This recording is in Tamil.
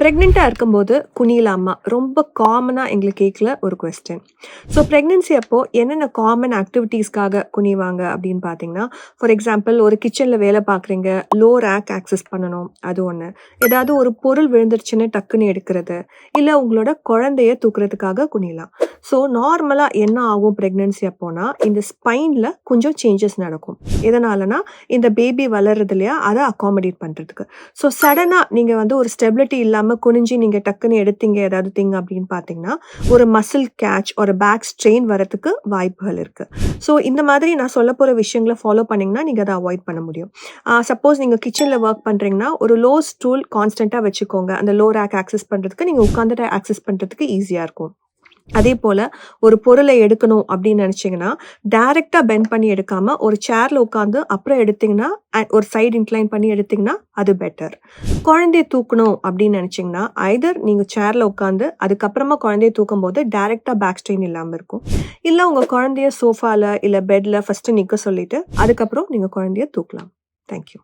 ப்ரெக்னெண்ட்டாக இருக்கும்போது குனியலாமா ரொம்ப காமனாக எங்களுக்கு கேட்கல ஒரு கொஸ்டின் ஸோ ப்ரெக்னென்சி அப்போது என்னென்ன காமன் ஆக்டிவிட்டீஸ்க்காக குனிவாங்க அப்படின்னு பார்த்தீங்கன்னா ஃபார் எக்ஸாம்பிள் ஒரு கிச்சனில் வேலை பார்க்குறீங்க லோ ரேக் ஆக்சஸ் பண்ணணும் அது ஒன்று ஏதாவது ஒரு பொருள் விழுந்துருச்சுன்னு டக்குன்னு எடுக்கிறது இல்லை உங்களோட குழந்தைய தூக்குறதுக்காக குனியலாம். ஸோ நார்மலாக என்ன ஆகும் ப்ரெக்னென்சி அப்போனா இந்த ஸ்பைனில் கொஞ்சம் சேஞ்சஸ் நடக்கும். எதனாலனா இந்த பேபி வளருது இல்லையா அதை அகாமடேட் பண்ணுறதுக்கு ஸோ சடனாக நீங்கள் வந்து ஒரு ஸ்டெபிலிட்டி இல்லாமல் குனிஞ்சு நீங்கள் டக்குன்னு எடுத்தீங்க ஏதாவது திங்க் அப்படின்னு பார்த்தீங்கன்னா ஒரு மசில் கேட்ச் ஒரு பேக் ஸ்ட்ரெயின் வரதுக்கு வாய்ப்புகள் இருக்குது ஸோ இந்த மாதிரி நான் சொல்ல போகிற விஷயங்களை ஃபாலோ பண்ணிங்கன்னா நீங்கள் அதை அவாய்ட் பண்ண முடியும். சப்போஸ் நீங்கள் கிச்சனில் ஒர்க் பண்ணுறீங்கன்னா ஒரு லோ ஸ்டூல் கான்ஸ்டண்ட்டாக வச்சுக்கோங்க. அந்த லோ ரேக் ஆக்சஸ் பண்ணுறதுக்கு நீங்கள் உட்காந்துட்டு ஆக்சஸ் பண்ணுறதுக்கு ஈஸியாக இருக்கும். அதே போல் ஒரு பொருளை எடுக்கணும் அப்படின்னு நினச்சிங்கன்னா டேரெக்டாக பெண்ட் பண்ணி எடுக்காம ஒரு சேரில் உட்காந்து அப்புறம் எடுத்தீங்கன்னா அ- ஒரு சைடு இன்க்ளைன் பண்ணி எடுத்தீங்கன்னா அது பெட்டர் குழந்தைய தூக்கணும் அப்படின்னு நினச்சிங்கன்னா ஐதர் நீங்கள் சேரில் உட்காந்து அதுக்கப்புறமா குழந்தைய தூக்கும் போது டைரெக்டாக பேக் ஸ்ட்ரெயின் இல்லாமல் இருக்கும். இல்லை உங்கள் குழந்தைய சோஃபாவில் இல்லை பெட்டில் ஃபஸ்ட்டு நிற்க சொல்லிட்டு அதுக்கப்புறம் நீங்கள் குழந்தைய தூக்கலாம். தேங்க்யூ